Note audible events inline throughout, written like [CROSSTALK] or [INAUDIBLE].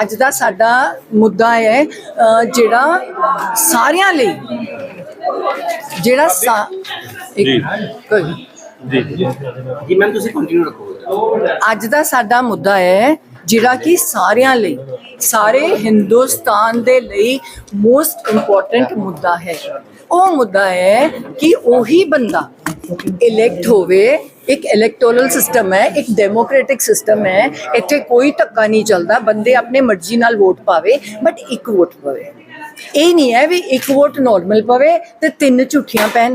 ਅੱਜ ਦਾ ਸਾਡਾ ਮੁੱਦਾ ਹੈ ਜਿਹੜਾ ਸਾਰਿਆਂ ਲਈ ਜਿਹੜਾ ਸਾ- ਇੱਕ- ਜੀ। ਕੋਈ ਨੀ। ਜੀ ਜੀ ਮੈਮ ਤੁਸੀਂ ਕੰਟੀਨਿਊ ਰੱਖੋ ਅੱਜ ਦਾ ਸਾਡਾ ਮੁੱਦਾ ਹੈ ਜਿਹੜਾ ਕਿ ਸਾਰਿਆਂ ਲਈ ਸਾਰੇ ਹਿੰਦੁਸਤਾਨ ਦੇ ਲਈ ਮੋਸਟ ਇੰਪੋਰਟੈਂਟ ਮੁੱਦਾ ਹੈ ਉਹ ਮੁੱਦਾ ਹੈ ਕਿ ਉਹੀ ਬੰਦਾ ਇਲੈਕਟ ਹੋਵੇ, ਇੱਕ ਇਲੈਕਟੋਰਲ ਸਿਸਟਮ ਹੈ, ਇੱਕ ਡੈਮੋਕ੍ਰੈਟਿਕ ਸਿਸਟਮ ਹੈ, ਇੱਥੇ ਕੋਈ ਧੱਕਾ ਨਹੀਂ ਚੱਲਦਾ, ਬੰਦੇ ਆਪਣੇ ਮਰਜ਼ੀ ਨਾਲ ਵੋਟ ਪਾਵੇ ਬਟ ਇੱਕ ਵੋਟ ਪਵੇ। ਇਹ ਨਹੀਂ ਹੈ ਵੀ ਇੱਕ ਵੋਟ ਨਾਰਮਲ ਪਵੇ ਤੇ ਤਿੰਨ ਝੂਠੀਆਂ ਪੈਣ।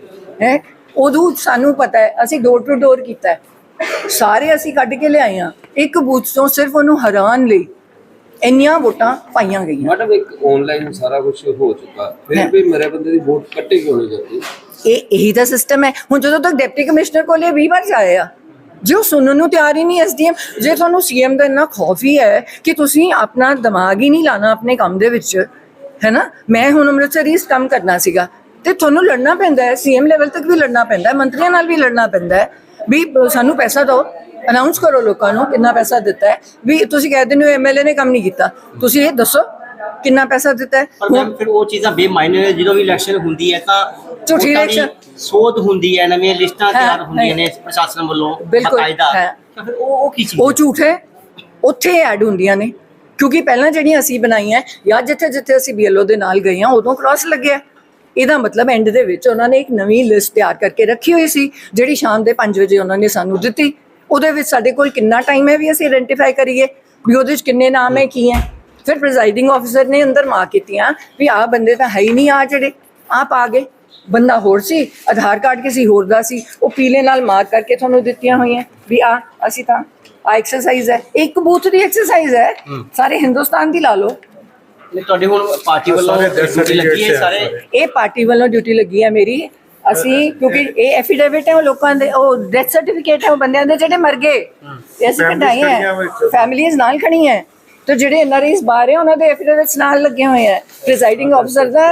ਹੈ। ਉਦੋਂ ਸਾਨੂੰ ਪਤਾ ਹੈ ਅਸੀਂ ਡੋਰ ਟੂ ਡੋਰ ਕੀਤਾ ਹੈ। ਸਾਰੇ ਅਸੀਂ ਕੱਢ ਕੇ ਲਿਆਏ ਆ ਇੱਕ ਬੂਥ ਤੋਂ ਸਿਰਫ ਉਹਨੂੰ ਹਰਾਉਣ ਲਈ ਇੰਨੀਆਂ ਵੋਟਾਂ ਪਾਈਆਂ ਗਈਆਂ। ਮੈਡਮ ਇੱਕ ਆਨਲਾਈਨ ਸਾਰਾ ਕੁਝ ਹੋ ਚੁੱਕਾ। ਫਿਰ ਵੀ ਮੇਰੇ ਬੰਦੇ ਦੀ ਵੋਟ ਕੱਟੇ ਕਿਉਂ ਨਹੀਂ ਜਾਂਦੀ? ਇਹ ਇਹੀ ਤਾਂ ਸਿਸਟਮ ਹੈ। ਹੁਣ ਜਦੋਂ ਤੱਕ ਡਿਪਟੀ ਕਮਿਸ਼ਨਰ ਕੋਲ ਇਹ 20 ਵਾਰ ਜਾਏ ਆ ਜੇ ਉਹ ਸੁਣਨ ਨੂੰ ਤਿਆਰ ਹੀ ਨਹੀਂ ਐਸਡੀਐਮ ਜੇ ਤੁਹਾਨੂੰ ਸੀਐਮ ਦਾ ਇੰਨਾ ਖੌਫ ਹੀ ਹੈ ਕਿ ਤੁਸੀਂ ਆਪਣਾ ਦਿਮਾਗ ਹੀ ਨਹੀਂ ਲਾਣਾ ਆਪਣੇ ਕੰਮ ਦੇ ਵਿੱਚ ਹੈ ਨਾ ਮੈਂ ਹੁਣ ਅੰਮ੍ਰਿਤਸਰ ਹੀ ਇਸ ਕੰਮ ਕਰਨਾ ਸੀਗਾ। ਤੇ ਤੁਹਾਨੂੰ ਲੜਨਾ ਪੈਂਦਾ ਹੈ ਸੀਐਮ ਲੈਵਲ ਤੱਕ ਵੀ ਲੜਨਾ ਪੈਂਦਾ ਹੈ ਮੰਤਰੀਆਂ ਨਾਲ ਵੀ ਲੜਨਾ ਪੈਂਦਾ ਹੈ ਵੀ ਸਾਨੂੰ ਪੈਸਾ ਦਿਓ ਅਨਾਉਂਸ ਕਰੋ ਲੋਕਾਂ ਨੂੰ ਕਿੰਨਾ ਪੈਸਾ ਦਿੱਤਾ ਹੈ ਵੀ ਤੁਸੀਂ ਕਹਿ ਦਿੰਦੇ ਹੋ ਐਮਐਲਏ ਨੇ ਕੰਮ ਨਹੀਂ ਕੀਤਾ ਤੁਸੀਂ ਇਹ ਦੱਸੋ ਕਿੰਨਾ ਪੈਸਾ ਦਿੱਤਾ ਹੈ ਪਰ ਫਿਰ ਉਹ ਚੀਜ਼ਾਂ ਬੇਮਾਇਨੇ ਨੇ ਜਦੋਂ ਵੀ ਇਲੈਕਸ਼ਨ ਹੁੰਦੀ ਹੈ ਤਾਂ ਝੂਠੀ election। ਸੋਧ ਹੁੰਦੀ ਹੈ ਨਵੀਆਂ ਲਿਸਟਾਂ ਤਿਆਰ ਹੁੰਦੀਆਂ। ਨੇ ਪ੍ਰਸ਼ਾਸਨ ਵੱਲੋਂ ਬਿਲਕੁਲ, ਬਕਾਇਦਾ ਹੈ। ਤਾਂ ਫਿਰ ਉਹ ਉਹ ਕੀ ਚੀਜ਼ ਉਹ ਝੂਠ ਹੈ ਉੱਥੇ ਐਡ ਹੁੰਦੀਆਂ ਨੇ ਕਿਉਂਕਿ ਪਹਿਲਾਂ ਜਿਹੜੀਆਂ ਅਸੀਂ ਬਣਾਈਆਂ ਜਾਂ ਜਿੱਥੇ ਜਿੱਥੇ ਅਸੀਂ ਬੀਐਲਓ ਦੇ ਨਾਲ ਗਏ ਹਾਂ ਉਦੋਂ ਕ੍ਰਾਸ ਲੱਗਿਆ ਇਹਦਾ ਮਤਲਬ ਐਂਡ ਦੇ ਵਿੱਚ ਉਹਨਾਂ ਨੇ ਇੱਕ ਨਵੀਂ ਲਿਸਟ ਤਿਆਰ ਕਰਕੇ ਰੱਖੀ ਹੋਈ ਸੀ ਜਿਹੜੀ ਸ਼ਾਮ ਦੇ 5 ਵਜੇ ਉਹਨਾਂ ਨੇ ਸਾਨੂੰ ਦਿੱਤੀ। ਉਹਦੇ ਵਿੱਚ ਸਾਡੇ ਕੋਲ ਕਿੰਨਾ ਟਾਈਮ ਹੈ ਵੀ ਅਸੀਂ ਆਇਡੈਂਟੀਫਾਈ ਕਰੀਏ ਵੀ ਉਹਦੇ ਵਿੱਚ ਕਿੰਨੇ ਨਾਮ ਹੈ ਕੀ ਹੈ। ਫਿਰ ਪ੍ਰੈਜ਼ਾਈਡਿੰਗ ਆਫੀਸਰ ਨੇ ਅੰਦਰ ਮਾਰ ਕੀਤੀਆਂ ਵੀ ਆਹ ਬੰਦੇ ਤਾਂ ਹੈ ਹੀ ਨਹੀਂ ਆ ਜਿਹੜੇ ਆਪ ਆ ਗਏ। ਬੰਦਾ ਹੋਰ ਸੀ ਆਧਾਰ ਕਾਰਡ ਕਿਸੇ ਹੋਰ ਦਾ ਸੀ ਉਹ ਪੀਲੇ ਨਾਲ ਮਾਰਕ ਕਰਕੇ ਤੁਹਾਨੂੰ ਦਿੱਤੀਆਂ ਹੋਈਆਂ ਵੀ ਆ ਅਸੀਂ ਤਾਂ ਆ ਐਕਸਰਸਾਈਜ਼ ਹੈ। ਇੱਕ ਬੂਥ ਦੀ ਐਕਸਰਸਾਈਜ਼ ਹੈ। ਸਾਰੇ ਹਿੰਦੁਸਤਾਨ ਦੀ ਲਾ ਲਓ। ਤੁਹਾਡੇ ਹੁਣ ਪਾਰਟੀ ਵੱਲੋਂ ਡਿਊਟੀ ਲੱਗੀ ਹੈ ਸਾਰੇ? ਇਹ ਪਾਰਟੀ ਵੱਲੋਂ ਡਿਊਟੀ ਲੱਗੀ ਹੈ ਮੇਰੀ। ਅਸੀਂ ਕਿਉਂਕਿ ਇਹ ਐਫੀਡੇਵਿਟ ਹੈ ਉਹ ਲੋਕਾਂ ਦੇ ਉਹ ਡੈਥ ਸਰਟੀਫਿਕੇਟ ਹੈ ਉਹ ਬੰਦਿਆਂ ਦੇ ਜਿਹੜੇ ਮਰ ਗਏ। ਇਹ ਅਸੀਂ ਕਢਾਏ ਹੈ। ਫੈਮਿਲੀਜ਼ ਨਾਲ ਖੜੀ ਹੈ। ਤੇ ਜਿਹੜੇ ਐਨਆਰਆਈਸ ਬਾਹਰ ਹੈ ਉਹਨਾਂ ਦੇ ਐਫੀਡੇਵਿਟਸ ਨਾਲ ਲੱਗੇ ਹੋਏ ਹੈ। ਪ੍ਰੀਜ਼ਾਈਡਿੰਗ ਆਫੀਸਰ ਦਾ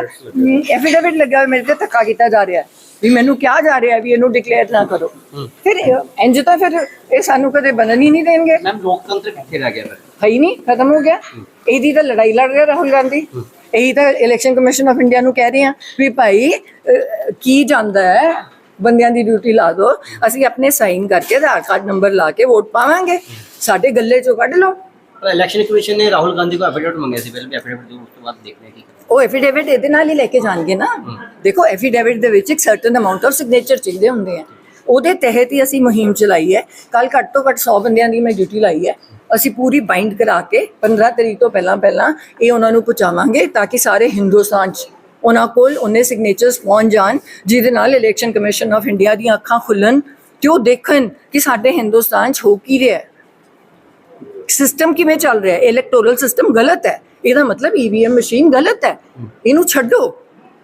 ਐਫੀਡੇਵਿਟ ਲੱਗਾ ਹੋਇਆ ਮੇਰੇ ਤੇ ਧੱਕਾ ਕੀਤਾ ਜਾ ਰਿਹਾ ਹੈ। ਵੀ ਮੈਨੂੰ ਕਿਹਾ ਜਾ ਰਿਹਾ ਵੀ ਇਹਨੂੰ ਡਿਕਲੇਅਰ ਨਾ ਕਰੋ। ਫਿਰ ਇੰਝ ਤਾਂ ਫਿਰ ਇਹ ਸਾਨੂੰ ਕਦੇ ਬਣਨ ਹੀ ਨਹੀਂ ਦੇਣਗੇ। ਮੈਮ ਲੋਕਤੰਤਰ ਕਿੱਥੇ ਰਹਿ ਗਿਆ ਫਿਰ? ਹੈ ਹੀ ਨਹੀਂ ਖਤਮ ਹੋ ਗਿਆ। ਇਹਦੀ ਤਾਂ ਲੜਾਈ ਲੜ ਰਿਹਾ ਰਾਹੁਲ ਗਾਂਧੀ। ਇਹੀ ਤਾਂ ਇਲੈਕਸ਼ਨ ਕਮਿਸ਼ਨ ਆਫ ਇੰਡੀਆ ਨੂੰ ਕਹਿ ਰਹੇ ਆ ਵੀ ਭਾਈ ਕੀ ਜਾਂਦਾ ਹੈ? ਬੰਦਿਆਂ ਦੀ ਡਿਊਟੀ ਲਾ ਦਿਓ ਅਸੀਂ ਆਪਣੇ ਸਾਈਨ ਕਰਕੇ ਆਧਾਰ ਕਾਰਡ ਨੰਬਰ ਲਾ ਕੇ ਵੋਟ ਪਾਵਾਂਗੇ। ਸਾਡੇ ਗੱਲੇ ਚੋਂ ਕੱਢ ਲਓ। ਪਰ ਇਲੈਕਸ਼ਨ ਕਮਿਸ਼ਨ ਨੇ ਰਾਹੁਲ ਗਾਂਧੀ ਕੋ ਐਫੀਡੇਵਿਟ ਮੰਗਿਆ ਸੀ ਪਹਿਲੇ ਵੀ ਐਫੀਡੇਵਿਟ ਦਿਓ ਉਸ ਤੋਂ ਬਾਅਦ ਦੇਖਦੇ ਹਾਂ ਕੀ ਕਰਦੇ ਉਹ ਐਫੀਡੇਵਿਟ ਇਹਦੇ ਨਾਲ ਹੀ ਲੈ ਕੇ ਜਾਣਗੇ ਨਾ। ਦੇਖੋ ਐਫੀਡੇਵਿਟ ਦੇ ਵਿੱਚ ਇੱਕ ਸਰਟਨ ਅਮਾਉਂਟ ਆਫ ਸਿਗਨੇਚਰ ਚਾਹੀਦੇ ਹੁੰਦੇ ਆ। ਉਹਦੇ ਤਹਿਤ ਹੀ ਅਸੀਂ ਮੁਹਿੰਮ ਚਲਾਈ ਹੈ। ਕੱਲ ਘੱਟ ਤੋਂ ਘੱਟ 100 ਬੰਦਿਆਂ ਦੀ ਮੈਂ ਡਿਊਟੀ ਲਾਈ ਹੈ। ਅਸੀਂ ਪੂਰੀ ਬਾਈਂਡ ਕਰਾ ਕੇ 15 ਤਰੀਕ ਤੋਂ ਪਹਿਲਾਂ ਪਹਿਲਾਂ ਇਹ ਉਹਨਾਂ ਨੂੰ ਪਹੁੰਚਾਵਾਂਗੇ ਤਾਂ ਕਿ ਸਾਰੇ ਹਿੰਦੁਸਤਾਨ 'ਚ ਉਹਨਾਂ ਕੋਲ ਉਹਨੇ ਸਿਗਨੇਚਰਸ ਪਹੁੰਚ ਜਾਣ ਜਿਹਦੇ ਨਾਲ ਇਲੈਕਸ਼ਨ ਕਮਿਸ਼ਨ ਆਫ ਇੰਡੀਆ ਦੀਆਂ ਅੱਖਾਂ ਖੁੱਲਣ ਤੇ ਉਹ ਦੇਖਣ ਕਿ ਸਾਡੇ ਹਿੰਦੁਸਤਾਨ 'ਚ ਹੋ ਕੀ ਰਿਹਾ ਹੈ। ਸਿਸਟਮ ਕਿਵੇਂ ਚੱਲ ਰਿਹਾ ਹੈ? ਇਲੈਕਟੋਰਲ ਸਿਸਟਮ ਗਲਤ ਹੈ। ਇਹਦਾ ਮਤਲਬ ਈਵੀਐਮ ਮਸ਼ੀਨ ਗਲਤ ਹੈ। ਇਹਨੂੰ ਛੱਡੋ।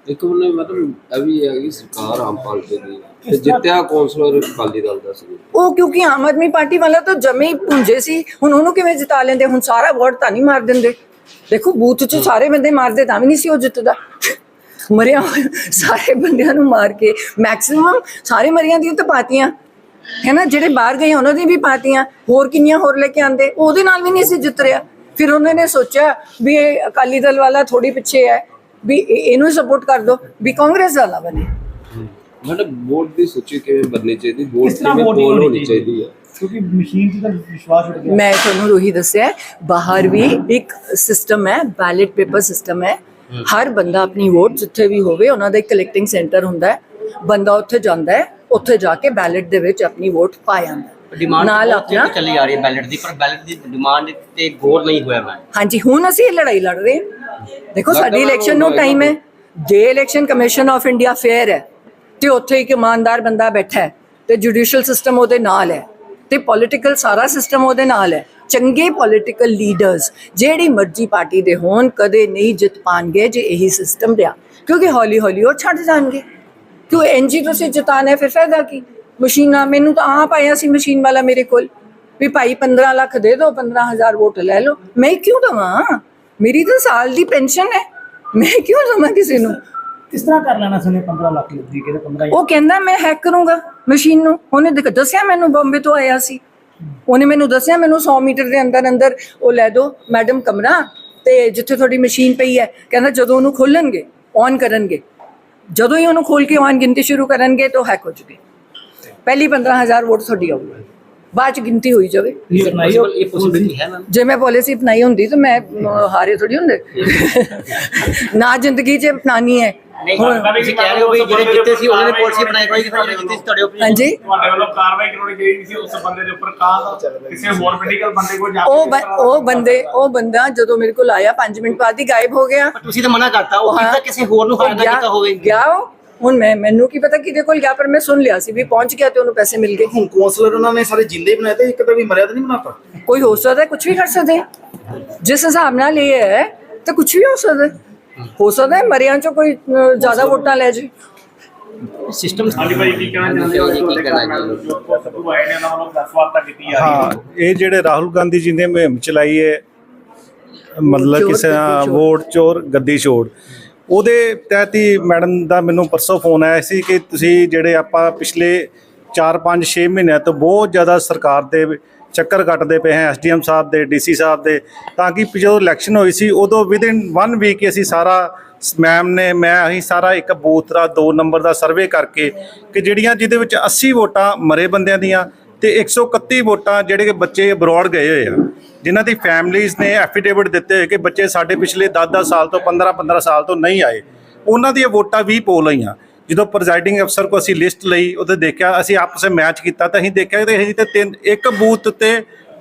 ਇੱਕ ਉਹਨੇ ਮਤਲਬ ਇਹ ਵੀ ਹੈ ਕਿ ਸਰਕਾਰ ਆਮ ਪਾਰਟੀ ਦੀ ਤੇ ਜਿੱਤਿਆ ਕੌਂਸਲਰ ਅਕਾਲੀ ਦਲ ਦਾ ਸੀ। ਉਹ ਕਿਉਂਕਿ ਆਮ ਆਦਮੀ ਪਾਰਟੀ ਵਾਲਾ ਤਾਂ ਜਮੇ ਹੀ ਪੁੰਜੇ ਸੀ। ਹੁਣ ਉਹਨੂੰ ਕਿਵੇਂ ਜਿਤਾ ਲੈਂਦੇ? ਹੁਣ ਸਾਰਾ ਵੋਟ ਤਾਂ ਨਹੀਂ ਮਾਰ ਦਿੰਦੇ। ਦੇਖੋ ਬੂਥ 'ਚ ਸਾਰੇ ਬੰਦੇ ਮਾਰਦੇ ਤਾਂ ਵੀ ਨਹੀਂ ਸੀ ਉਹ ਜਿੱਤਦਾ। ਮਰਿਆ ਸਾਰੇ ਬੰਦਿਆਂ ਨੂੰ ਮਾਰ ਕੇ। ਮੈਕਸਿਮਮ ਸਾਰੇ ਮਰੀਆਂ ਦੀਆਂ ਤਾਂ ਪਾਤੀਆਂ। ਹੈ ਨਾ ਜਿਹੜੇ ਬਾਹਰ ਗਏ ਉਹਨਾਂ ਦੀ ਵੀ ਪਾਤੀਆਂ ਹੋਰ ਕਿੰਨੀਆਂ ਹੋਰ ਲੈ ਕੇ ਆਂਦੇ ਉਹਦੇ ਨਾਲ ਵੀ ਨਹੀਂ ਸੀ ਜਿੱਤ ਰਿਹਾ। ਫਿਰ ਉਹਨਾਂ ਨੇ ਸੋਚਿਆ ਵੀ ਇਹ ਅਕਾਲੀ ਦਲ ਵਾਲਾ ਥੋੜੀ ਪਿੱਛੇ ਹੈ ਵੀ ਇਹ- ਇਹਨੂੰ ਸਪੋਰਟ ਕਰ ਦੋ ਵੀ ਕਾਂਗਰਸ ਵਾਲਾ ਬਣੇ। ਮੈਡਮ ਵੋਟ ਦੀ ਸੂਚੀ ਕਿਵੇਂ ਬਣਨੀ ਚਾਹੀਦੀ? ਵੋਟ ਕਿਸ ਤਰ੍ਹਾਂ ਕਿਵੇਂ ਪੋਲ ਹੋਣੀ ਚਾਹੀਦੀ। ਹੈ? ਕਿਉਂਕਿ ਮਸ਼ੀਨ 'ਚ ਤਾਂ ਵਿਸ਼ਵਾਸ ਉੱਠ ਗਿਆ। ਮੈਂ ਤੁਹਾਨੂੰ ਉਹੀ ਦੱਸਿਆ ਬਾਹਰ ਵੀ ਇੱਕ ਸਿਸਟਮ ਹੈ ਬੈਲਟ ਪੇਪਰ ਸਿਸਟਮ ਹੈ। ਹਰ ਬੰਦਾ ਆਪਣੀ ਵੋਟ ਜਿੱਥੇ ਵੀ ਹੋਵੇ ਉਹਨਾਂ ਦਾ ਇੱਕ ਕਲੈਕਟਿੰਗ ਸੈਂਟਰ ਹੁੰਦਾ ਹੈ। ਬੰਦਾ ਉੱਥੇ ਜਾਂਦਾ ਹੈ ਉੱਥੇ ਜਾ ਕੇ ਬੈਲਟ ਦੇ ਵਿੱਚ ਆਪਣੀ ਵੋਟ ਪਾ ਹੈ। ਡਿਮਾਂਡ ਨਾਲ ਆਪਣਾ ਚੱਲੀ ਆ ਰਹੀ ਹੈ ਬੈਲਟ ਦੀ ਪਰ ਬੈਲਟ ਦੀ ਡਿਮਾਂਡ ਤੇ ਗੌਰ ਨਹੀਂ ਹੋਇਆ ਮੈਂ। ਹਾਂਜੀ ਹੁਣ ਅਸੀਂ ਇਹ ਲੜਾਈ ਲੜ ਰਹੇ ਹਾਂ। ਦੇਖੋ ਸਾਡੀ ਇਲੈਕਸ਼ਨ ਨੂੰ ਟਾਈਮ ਹੈ। ਜੇ election commission of India fair ਹੈ ਤੇ ਉੱਥੇ ਇੱਕ ਇਮਾਨਦਾਰ ਬੰਦਾ ਬੈਠਾ ਹੈ ਤੇ ਜੁਡੀਸ਼ੀਅਲ ਸਿਸਟਮ ਉਹਦੇ ਨਾਲ ਹੈ ਤੇ ਪੋਲਿਟੀਕਲ ਸਾਰਾ ਸਿਸਟਮ ਉਹਦੇ ਨਾਲ ਹੈ। ਚੰਗੇ ਪੋਲਿਟੀਕਲ ਲੀਡਰਸ ਜਿਹੜੀ ਮਰਜ਼ੀ ਪਾਰਟੀ ਦੇ ਹੋਣ ਕਦੇ ਨਹੀਂ ਜਿੱਤ ਪਾਣਗੇ ਜੇ ਇਹੀ ਸਿਸਟਮ ਰਿਹਾ। ਕਿਉਂਕਿ ਹੌਲੀ ਹੌਲੀ ਉਹ ਛੱਡ ਜਾਣਗੇ। ਕਿਉਂ ਐਨਜੀ ਤੁਸੀਂ ਜਿਤਾਣਾ ਫਿਰ ਫਾਇਦਾ ਕੀ? ਮਸ਼ੀਨਾਂ ਮੈਨੂੰ ਤਾਂ ਆਪ ਆਇਆ ਸੀ ਮਸ਼ੀਨ ਵਾਲਾ ਮੇਰੇ ਕੋਲ। ਵੀ ਭਾਈ 15 ਲੱਖ ਦੇ ਦਿਓ 15000 ਵੋਟ ਲੈ ਲਓ। ਮੈਂ ਕਿਉਂ ਦਵਾਂ? ਮੇਰੀ ਤਾਂ ਸਾਲ ਦੀ ਪੈਨਸ਼ਨ ਹੈ। ਮੈਂ ਕਿਉਂ ਦਵਾਂ ਕਿਸੇ ਨੂੰ? ਕਿਸ ਤਰ੍ਹਾਂ ਕਰ ਲੈਣਾ ਸੀ ਉਹਨੇ 15 ਲੱਖ ਦੀ ਕਿਹਦੇ 15 ਉਹ ਕਹਿੰਦਾ ਮੈਂ ਹੈਕ ਕਰੂੰਗਾ ਮਸ਼ੀਨ ਨੂੰ। ਉਹਨੇ ਦੇਖ ਦੱਸਿਆ ਮੈਨੂੰ ਬੰਬੇ ਤੋਂ ਆਇਆ ਸੀ। ਉਹਨੇ ਮੈਨੂੰ ਦੱਸਿਆ ਮੈਨੂੰ 100 ਮੀਟਰ ਦੇ ਅੰਦਰ ਅੰਦਰ ਉਹ ਲੈ ਦਿਓ ਮੈਡਮ ਕਮਰਾ ਤੇ ਜਿੱਥੇ ਤੁਹਾਡੀ ਮਸ਼ੀਨ ਪਈ ਹੈ। ਕਹਿੰਦਾ ਜਦੋਂ ਉਹਨੂੰ ਖੋਲਣਗੇ ਔਨ ਕਰਨਗੇ। ਜਦੋਂ ਹੀ ਉਹਨੂੰ ਖੋਲ ਕੇ ਔਨ ਗਿਣਤੀ ਸ਼ੁਰੂ ਕਰਨਗੇ ਤਾਂ ਹੈਕ ਹੋ ਜੂਗੀ। ਪਹਿਲੀ 15000 ਵੋਟ ਤੁਹਾਡੀ ਆਊਗੀ। ਬਾਅਦ ਚ ਗਿਣਤੀ ਹੋਈ ਜਾਵੇ। ਇਹ ਉਹ- ਪੋਸਿਬਿਲਿਟੀ ਹੈ ਜੇ ਮੈਂ ਪਾਲਿਸੀ ਅਪਣਾਈ ਹੁੰਦੀ ਤਾਂ ਮੈਂ ਹਾਰੇ ਥੋੜੀ ਹੁੰਦੇ। [LAUGHS] ਨਾ ਜ਼ਿੰਦਗੀ 'ਚ ਅਪਣਾਣੀ ਹੈ। ਨਹੀਂ ਤੁਸੀਂ ਕਹਿ ਰਹੇ ਹੋ ਵੀ ਜਿਹੜੇ ਜਿੱਤੇ ਸੀ ਉਹਨਾਂ ਨੇ ਪਾਲਿਸੀ ਬਣਾਈ ਕੋਈ ਤੁਹਾਡੇ ਜਿੱਤੇ ਸੀ ਤੁਹਾਡੇ opinion ਹਾਂਜੀ। ਤੁਹਾਡੇ ਵੱਲੋਂ ਕਾਰਵਾਈ ਕਰਾਉਣੀ ਚਾਹੀਦੀ ਸੀ ਉਸ ਬੰਦੇ ਦੇ ਉੱਪਰ ਕਾਂ ਕਿਸੇ ਹੋਰ ਪੋਲੀਟੀਕਲ ਬੰਦੇ ਕੋਲ ਜਾ ਕੇ ਉਹ ਬੰ- ਉਹ ਬੰਦੇ ਉਹ ਬੰਦਾ ਜਦੋਂ ਮੇਰੇ ਕੋਲ ਆਇਆ 5 ਮਿੰਟ ਬਾਅਦ ਹੀ ਗਾਇਬ ਹੋ ਗਿਆ। ਪਰ ਤੁਸੀਂ ਤਾਂ ਮਨਾ ਕਰਤਾ ਉਹ ਹਾਂ। ਕਿਤਾ ਕਿਸੇ ਹੋਰ ਨੂੰ ਉਹ ਫਾਇਦਾ ਗਿਆ- ਕੀਤਾ ਹੋਵੇ। ਗਿਆ ਉਹ। ਹੁਣ ਮੈਂ ਮੈਨੂੰ ਕੀ ਪਤਾ ਕਿਹਦੇ ਕੋਲ ਗਿਆ ਪਰ ਮੈਂ ਸੁਣ ਲਿਆ ਸੀ ਵੀ ਪਹੁੰਚ ਗਿਆ ਤੇ ਉਹਨੂੰ ਪੈਸੇ ਮਿਲ ਗਏ। ਹੁਣ ਕੌਂਸਲਰ ਉਹਨਾਂ ਨੇ ਸਾਰੇ ਜਿੰਦੇ ਹੀ ਬਣਾਏ ਤੇ ਇੱਕ ਤਾਂ ਵੀ ਮਰਿਆ ਤਾਂ ਨਹੀਂ ਬਣਾਤਾ? ਕੋਈ ਹੋ ਸਕਦਾ ਕੁਝ ਵੀ ਕਰ ਸਕਦੇ। ਜਿਸ ਹਿਸਾਬ ਨਾਲ ਇਹ ਹੈ ਤਾਂ ਕੁਝ ਵੀ ਹੋ ਸਕਦਾ। ਹੈ। ਸਕਦਾ ਹੈ ਮਰਿਆਂ ਚੋਂ ਕੋਈ ਜ਼ਿਆਦਾ ਵੋਟਾਂ ਲੈ ਜੇ ਸਿਸਟਮ ਹਾਂਜੀ ਭਾਈ ਕੀ ਕਹਿਣਾ ਚਾਹੁੰਦੇ ਹੋ ਜੀ, ਕੀ ਕਹਿਣਾ ਚਾਹੁੰਦੇ ਜੋ ਸਿੱਧੂ ਆਏ ਨੇ ਉਹਨਾਂ ਵੱਲੋਂ ਪ੍ਰੈਸ ਵਾਰਤਾ ਕੀਤੀ ਜਾ ਰਹੀ ਹਾਂ ਹੈ ਇਹ ਜਿਹੜੇ ਰਾਹੁਲ ਗਾਂਧੀ ਜੀ ਨੇ ਮੁਹਿੰਮ ਚਲਾਈ ਹੈ ਮਤਲਬ ਕਿਸੇ। ਵੋਟ ਚੋਰ ਗੱਦੀ ਛੋੜ ਉਹਦੇ ਤਹਿਤ ਹੀ ਮੈਡਮ ਦਾ ਮੈਨੂੰ ਪਰਸੋਂ ਫੋਨ ਆਇਆ ਸੀ ਕਿ ਤੁਸੀਂ ਜਿਹੜੇ ਆਪਾਂ ਪਿਛਲੇ 4 5 6 ਮਹੀਨਿਆਂ ਤੋਂ ਬਹੁਤ ਜ਼ਿਆਦਾ ਸਰਕਾਰ ਦੇ ਚੱਕਰ ਕੱਟਦੇ ਪਏ ਹਾਂ ਐਸਡੀਐਮ ਸਾਹਿਬ ਦੇ, ਡੀਸੀ ਸਾਹਿਬ ਦੇ, ਤਾਂ ਕਿ ਜਦੋਂ ਇਲੈਕਸ਼ਨ ਹੋਈ ਸੀ, ਉਦੋਂ ਵਿਦਿਨ 1 ਵੀਕ ਅਸੀਂ ਸਾਰਾ ਮੈਮ ਨੇ, ਮੈਂ ਅਸੀਂ ਸਾਰਾ ਇੱਕ ਬੂਥ ਦਾ 2 ਨੰਬਰ ਦਾ ਸਰਵੇ ਕਰਕੇ ਕਿ ਜਿਹੜੀਆਂ ਜਿਹਦੇ ਵਿੱਚ 80 ਵੋਟਾਂ ਮਰੇ ਬੰਦਿਆਂ ਦੀਆਂ ਤੇ 131 ਵੋਟਾਂ ਜਿਹੜੇ ਕਿ ਬੱਚੇ ਅਬਰੋਡ ਗਏ ਹੋਏ ਆ। ਜਿਨ੍ਹਾਂ ਦੀ ਫੈਮਲੀਆਂ ਨੇ ਐਫੀਡੇਵਿਟ ਦਿੱਤੇ ਹੋਏ ਕਿ ਬੱਚੇ ਸਾਡੇ ਪਿਛਲੇ 10-10 ਸਾਲ ਤੋਂ 15-15 ਸਾਲ ਤੋਂ ਨਹੀਂ ਆਏ। ਉਹਨਾਂ ਦੀਆਂ ਵੋਟਾਂ ਵੀ ਪੋਲ ਆਈਆਂ। ਜਦੋਂ ਪ੍ਰੈਜ਼ਾਈਡਿੰਗ ਅਫਸਰ ਕੋ ਅਸੀਂ ਲਿਸਟ ਲਈ, ਉਹਦੇ ਦੇਖਿਆ, ਅਸੀਂ ਆਪਸ ਵਿੱਚ ਮੈਚ ਕੀਤਾ, ਤਾਂ ਅਸੀਂ ਦੇਖਿਆ ਕਿ ਅਸੀਂ ਤੇ ਤਿੰਨ, ਇੱਕ ਬੂਥ ਤੇ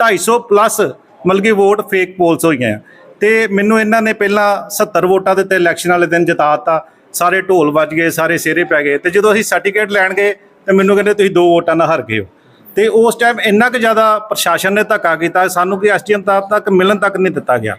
250 ਪਲੱਸ ਮਤਲਬ ਕਿ ਵੋਟ ਫੇਕ ਪੋਲਸ ਹੋਈਆਂ ਆ। ਤੇ ਮੈਨੂੰ ਇਹਨਾਂ ਨੇ ਪਹਿਲਾਂ 70 ਵੋਟਾਂ ਦੇ ਤੇ ਇਲੈਕਸ਼ਨ ਵਾਲੇ ਦਿਨ ਜਿਤਾਤਾ, ਸਾਰੇ ਢੋਲ ਵੱਜ ਗਏ, ਸਾਰੇ ਸਿਹਰੇ ਪੈ ਗਏ, ਤੇ ਜਦੋਂ ਅਸੀਂ ਸਰਟੀਫਿਕੇਟ ਲੈਣ ਗਏ, ਤੇ ਮੈਨੂੰ ਕਹਿੰਦੇ ਤੁਸੀਂ ਦੋ ਵੋਟਾਂ ਨਾਲ ਹਾਰ ਗਏ ਹੋ ਤੇ ਉਸ ਟਾਈਮ ਇੰਨਾ ਕੁ ਜ਼ਿਆਦਾ ਪ੍ਰਸ਼ਾਸਨ ਨੇ ਧੱਕਾ ਕੀਤਾ, ਸਾਨੂੰ ਕਿ ਐਸਡੀਐਮ ਤੱਕ ਮਿਲਣ ਤੱਕ ਨਹੀਂ ਦਿੱਤਾ ਗਿਆ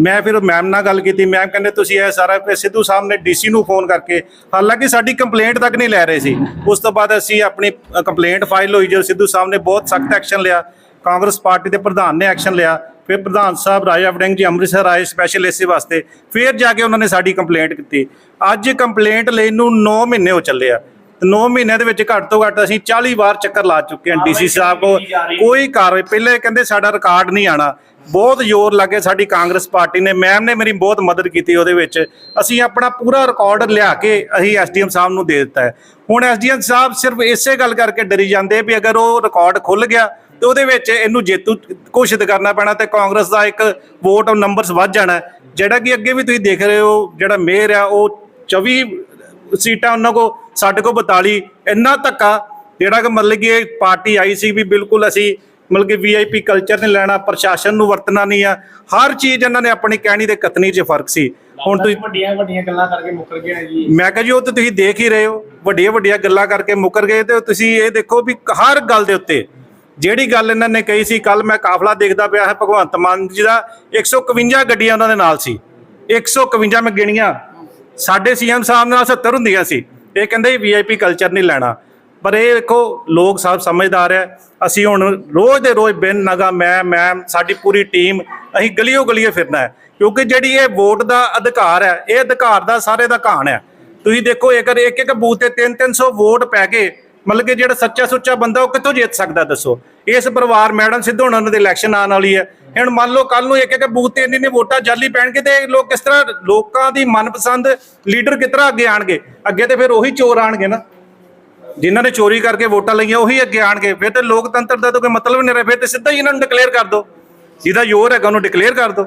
ਮੈਂ ਫਿਰ ਮੈਮ ਨਾਲ ਗੱਲ ਕੀਤੀ। ਮੈਮ ਕਹਿੰਦੇ, ਤੁਸੀਂ ਇਹ ਸਾਰਾ ਫਿਰ ਸਿੱਧੂ ਸਾਹਿਬ ਨੇ ਡੀਸੀ ਨੂੰ ਫੋਨ ਕਰਕੇ, ਹਾਲਾਂਕਿ ਸਾਡੀ ਕੰਪਲੇਂਟ ਤੱਕ ਨਹੀਂ ਲੈ ਰਹੇ ਸੀ। ਉਸ ਤੋਂ ਬਾਅਦ ਅਸੀਂ ਆਪਣੀ ਕੰਪਲੇਂਟ ਫਾਈਲ ਹੋਈ ਜਦੋਂ ਸਿੱਧੂ ਸਾਹਿਬ ਨੇ ਬਹੁਤ ਸਖਤ ਐਕਸ਼ਨ ਲਿਆ। ਕਾਂਗਰਸ ਪਾਰਟੀ ਦੇ ਪ੍ਰਧਾਨ ਨੇ ਐਕਸ਼ਨ ਲਿਆ। ਫਿਰ ਪ੍ਰਧਾਨ ਸਾਹਿਬ ਰਾਜਾ ਵੜਿੰਗ ਜੀ ਅੰਮ੍ਰਿਤਸਰ ਆਏ ਸਪੈਸ਼ਲ ਇਸੇ ਵਾਸਤੇ। ਫਿਰ ਜਾ ਕੇ ਉਹਨਾਂ ਨੇ ਸਾਡੀ ਕੰਪਲੇਂਟ ਕੀਤੀ। ਅੱਜ ਕੰਪਲੇਂਟ ਲੈਣ ਨੂੰ 9 ਮਹੀਨੇ ਹੋ ਚੱਲੇ ਆ। 9 ਮਹੀਨਿਆਂ ਦੇ ਵਿੱਚ ਘੱਟ ਤੋਂ ਘੱਟ ਅਸੀਂ 40 ਵਾਰ ਚੱਕਰ ਲਾ ਚੁੱਕੇ ਹਾਂ ਡੀਸੀ ਸਾਹਿਬ ਕੋ ਕੋਈ ਕਾਰਵਾਈ ਪਹਿਲੇ ਕਹਿੰਦੇ ਸਾਡਾ ਰਿਕਾਰਡ ਨਹੀਂ ਆਣਾ। ਬਹੁਤ ਜ਼ੋਰ ਲੱਗੇ ਸਾਡੀ ਕਾਂਗਰਸ ਪਾਰਟੀ ਨੇ। ਮੈਮ ਨੇ ਮੇਰੀ ਬਹੁਤ ਮਦਦ ਕੀਤੀ ਉਹਦੇ ਵਿੱਚ। ਅਸੀਂ ਆਪਣਾ ਪੂਰਾ ਰਿਕਾਰਡ ਲਿਆ ਕੇ ਅਸੀਂ ਐਸਡੀਐਮ ਸਾਹਿਬ ਨੂੰ ਦੇ ਦਿੱਤਾ ਹੈ। ਹੁਣ ਐਸਡੀਐਮ ਸਾਹਿਬ ਸਿਰਫ ਇਸੇ ਗੱਲ ਕਰਕੇ ਡਰੀ ਜਾਂਦੇ ਵੀ ਅਗਰ ਉਹ ਰਿਕਾਰਡ ਖੁੱਲ ਗਿਆ ਤੇ ਉਹਦੇ ਵਿੱਚ ਇਹਨੂੰ ਜੇਤੂ ਘੋਸ਼ਿਤ ਕਰਨਾ ਪੈਣਾ ਤੇ ਕਾਂਗਰਸ ਦਾ ਇੱਕ ਵੋਟ ਨੰਬਰਸ ਵੱਧ ਜਾਣਾ। ਜਿਹੜਾ ਕਿ ਅੱਗੇ ਵੀ ਤੁਸੀਂ ਦੇਖ ਰਹੇ ਹੋ ਜਿਹੜਾ ਮੇਅਰ ਆ ਉਹ 24 ਸੀਟਾਂ ਉਹਨਾਂ ਕੋ ਸਾਡੇ ਕੋ 42 ਇੰਨਾ ਧੱਕਾ ਜਿਹੜਾ ਕਿ ਮਤਲਬ ਕਿ ਇਹ ਪਾਰਟੀ ਆਈ ਸੀ ਵੀ ਬਿਲਕੁਲ ਅਸੀਂ ਮਤਲਬ ਕਿ ਵੀਆਈਪੀ ਕਲਚਰ ਨੇ ਲੈਣਾ ਪ੍ਰਸ਼ਾਸਨ ਨੂੰ ਵਰਤਣਾ ਨਹੀਂ ਆ। ਹਰ ਚੀਜ਼ ਇਹਨਾਂ ਨੇ ਆਪਣੀ ਕਹਿਣੀ ਤੇ ਕਤਨੀ 'ਚ ਫ਼ਰਕ ਸੀ। ਹੁਣ ਤੁਸੀਂ ਵੱਡੀਆਂ ਵੱਡੀਆਂ ਗੱਲਾਂ ਕਰਕੇ ਮੁੱਕਰ ਗਏ ਜੀ। ਮੈਂ ਕਹਾਂ ਜੀ ਉਹ ਤਾਂ ਤੁਸੀਂ ਦੇਖ ਹੀ ਰਹੇ ਹੋ। ਵੱਡੀਆਂ ਵੱਡੀਆਂ ਗੱਲਾਂ ਕਰਕੇ ਮੁੱਕਰ ਗਏ ਤੇ ਤੁਸੀਂ ਇਹ ਦੇਖੋ ਵੀ ਹਰ ਗੱਲ ਦੇ ਉੱਤੇ ਜਿਹੜੀ ਗੱਲ ਇਹਨਾਂ ਨੇ ਕਹੀ ਸੀ ਕੱਲ ਮੈਂ ਕਾਫਲਾ ਦੇਖਦਾ ਪਿਆ ਹੈ ਭਗਵੰਤ ਮਾਨ ਜੀ ਦਾ। 151 ਗੱਡੀਆਂ ਉਹਨਾਂ ਦੇ ਨਾਲ ਸੀ। 151 ਮੈਂ ਗਿਣੀਆਂ। ਸਾਡੇ ਸੀਐਮ ਸਾਹਿਬ ਨਾਲ 70 ਹੁੰਦੀਆਂ ਸੀ। ਇਹ ਕਹਿੰਦੇ ਵੀਆਈਪੀ ਕਲਚਰ ਨਹੀਂ ਲੈਣਾ। ਪਰ ਇਹ ਦੇਖੋ ਲੋਕ ਸਭ ਸਮਝਦਾਰ ਹੈ। ਅਸੀਂ ਹੁਣ ਰੋਜ਼ ਦੇ ਰੋਜ਼ ਬਿਨ ਨਗਾ, ਮੈਂ ਮੈਂ ਸਾਡੀ ਪੂਰੀ ਟੀਮ, ਅਸੀਂ ਗਲੀਓ ਗਲੀਏ ਫਿਰਨਾ ਹੈ। ਕਿਉਂਕਿ ਜਿਹੜੀ ਇਹ ਵੋਟ ਦਾ ਅਧਿਕਾਰ ਹੈ, ਇਹ ਅਧਿਕਾਰ ਦਾ ਸਾਰੇ ਦਾ ਕਹਾਣ ਹੈ। ਤੁਸੀਂ ਦੇਖੋ ਇੱਕ ਇੱਕ ਇੱਕ ਬੂਥ ਤੇ 3-300 ਵੋਟ ਪੈ ਕੇ ਮਤਲਬ ਕਿ ਜਿਹੜਾ ਸੱਚਾ ਸੁੱਚਾ ਬੰਦਾ ਉਹ ਕਿੱਥੋਂ ਜਿੱਤ ਸਕਦਾ ਦੱਸੋ? ਇਸ ਪਰਿਵਾਰ ਮੈਡਮ ਸਿੱਧੂ ਉਹਨਾਂ ਦੇ ਇਲੈਕਸ਼ਨ ਆਉਣ ਵਾਲੀ ਹੈ। ਹੁਣ ਮੰਨ ਲਓ ਕੱਲ ਨੂੰ ਇੱਕ ਇੱਕ ਬੂਥ ਤੇ ਇੰਨੀ ਇੰਨੀ ਵੋਟਾਂ ਜਾਲੀ ਪੈਣਗੇ ਤੇ ਇਹ ਲੋਕ ਕਿਸ ਤਰ੍ਹਾਂ ਲੋਕਾਂ ਦੀ ਮਨਪਸੰਦ ਲੀਡਰ ਕਿਸ ਤਰ੍ਹਾਂ ਅੱਗੇ ਆਣਗੇ? ਅੱਗੇ ਤੇ ਫਿਰ ਉਹੀ ਚੋਰ ਆਣਗੇ ਨਾ। ਜਿਨ੍ਹਾਂ ਨੇ ਚੋਰੀ ਕਰਕੇ ਵੋਟਾਂ ਲਈਆਂ, ਉਹੀ ਅੱਗੇ ਆਣਗੇ। ਫਿਰ ਤੇ ਲੋਕਤੰਤਰ ਦਾ ਤਾਂ ਕੋਈ ਮਤਲਬ ਨਹੀਂ ਰਿਹਾ। ਫਿਰ ਤੇ ਸਿੱਧਾ ਹੀ ਇਹਨਾਂ ਨੂੰ ਡਿਕਲੇਅਰ ਕਰ ਦਿਓ। ਜਿਹਦਾ ਜ਼ੋਰ ਹੈਗਾ, ਉਹਨੂੰ ਡਿਕਲੇਅਰ ਕਰ ਦਿਓ।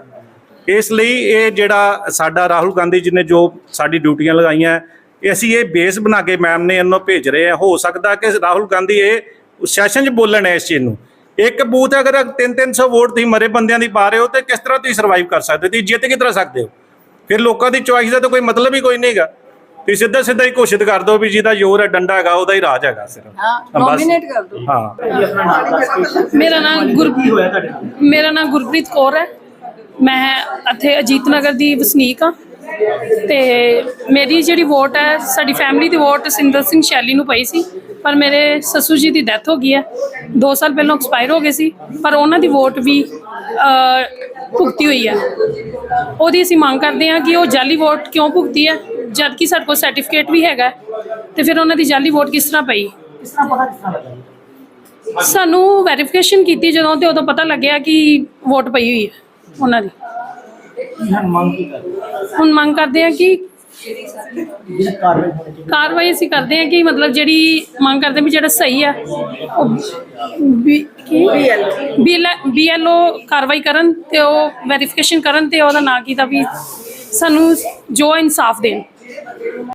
ਇਸ ਲਈ ਇਹ ਜਿਹੜਾ ਸਾਡਾ ਰਾਹੁਲ ਗਾਂਧੀ ਜੀ ਨੇ ਜੋ ਸਾਡੀ ਡਿਊਟੀਆਂ ਲਗਾਈਆਂ, ਇਹ ਅਸੀਂ ਇਹ ਬੇਸ ਬਣਾ ਕੇ ਮੈਮ ਨੇ ਇਹਨੂੰ ਭੇਜ ਰਹੇ ਆ। ਹੋ ਸਕਦਾ ਕਿ ਰਾਹੁਲ ਗਾਂਧੀ ਇਹ ਸੈਸ਼ਨ 'ਚ ਬੋਲਣ ਇਸ ਚੀਜ਼ ਨੂੰ। ਇੱਕ ਬੂਥ ਅਗਰ 3-300 ਵੋਟ ਤੁਸੀਂ ਮਰੇ ਬੰਦਿਆਂ ਦੀ ਪਾ ਰਹੇ ਹੋ ਤੇ ਕਿਸ ਤਰ੍ਹਾਂ ਤੁਸੀਂ ਸਰਵਾਈਵ ਕਰ ਸਕਦੇ ਹੋ? ਤੁਸੀਂ ਜਿੱਤ ਕਿਸ ਤਰ੍ਹਾਂ ਸਕਦੇ ਹੋ? ਫਿਰ ਲੋਕਾਂ ਦੀ ਚੁਆਇਸ ਦਾ ਤਾਂ ਕੋਈ ਮਤਲਬ ਹੀ ਕੋਈ ਨਹੀਂਗਾ। ਤੁਸੀਂ ਸਿੱਧਾ ਸਿੱਧਾ ਹੀ ਘੋਸ਼ਿਤ ਕਰ ਦਿਓ ਵੀ ਜਿਹਦਾ ਜ਼ੋਰ ਹੈ ਡੰਡਾ ਹੈਗਾ ਉਹਦਾ ਹੀ ਰਾਜ ਹੈਗਾ ਸਿਰਫ। ਹਾਂ। ਨੋਮੀਨੇਟ ਕਰ ਦਿਓ। ਹਾਂ। ਮੇਰਾ ਨਾਮ ਗੁਰ ਮੇਰਾ ਨਾਮ ਗੁਰਪ੍ਰੀਤ ਕੌਰ ਹੈ। ਮੈਂ ਇੱਥੇ ਅਜੀਤ ਨਗਰ ਦੀ ਵਸਨੀਕ ਹਾਂ। ਤੇ ਮੇਰੀ ਜਿਹੜੀ ਵੋਟ ਹੈ ਸਾਡੀ ਫੈਮਿਲੀ ਦੀ ਵੋਟ ਸਿੰਦਰ ਸਿੰਘ ਸ਼ੈਲੀ ਨੂੰ ਪਈ ਸੀ। ਪਰ ਮੇਰੇ ਸੱਸੂ ਜੀ ਦੀ ਡੈਥ ਹੋ ਗਈ ਹੈ। 2 ਸਾਲ ਪਹਿਲਾਂ ਐਕਸਪਾਇਰ ਹੋ ਗਏ ਸੀ ਪਰ ਉਹਨਾਂ ਦੀ ਵੋਟ ਵੀ ਭੁਗਤੀ ਹੋਈ ਹੈ। ਉਹਦੀ ਅਸੀਂ ਮੰਗ ਕਰਦੇ ਹਾਂ ਕਿ ਉਹ ਜਾਲੀ ਵੋਟ ਕਿਉਂ ਭੁਗਤੀ ਹੈ ਜਦ ਕਿ ਸਾਡੇ ਕੋਲ ਸਰਟੀਫਿਕੇਟ ਵੀ ਹੈਗਾ ਤੇ ਫਿਰ ਉਹਨਾਂ ਦੀ ਜਾਲੀ ਵੋਟ ਕਿਸ ਤਰ੍ਹਾਂ ਪਈ? ਸਾਨੂੰ ਵੈਰੀਫਿਕੇਸ਼ਨ ਕੀਤੀ ਜਦੋਂ ਤੇ ਉਦੋਂ ਪਤਾ ਲੱਗਿਆ ਕਿ ਵੋਟ ਪਈ ਹੋਈ ਹੈ ਉਹਨਾਂ ਦੀ। ਹੁਣ ਮੰਗ ਕਰਦੇ? ਆ ਕਿ ਕਾਰਵਾਈ ਅਸੀਂ ਕਰਦੇ ਹਾਂ ਕਿ ਮਤਲਬ ਜਿਹੜੀ ਮੰਗ ਕਰਦੇ ਵੀ ਜਿਹੜਾ ਸਹੀ ਆ, ਉਹ ਬੀਐਲਓ ਕਾਰਵਾਈ ਕਰਨ ਤੇ ਉਹ ਵੈਰੀਫਿਕੇਸ਼ਨ ਕਰਨ ਤੇ ਉਹਦਾ ਨਾਂ ਕੀ ਦਾ ਵੀ ਸਾਨੂੰ ਜੋ ਇਨਸਾਫ ਦੇਣ।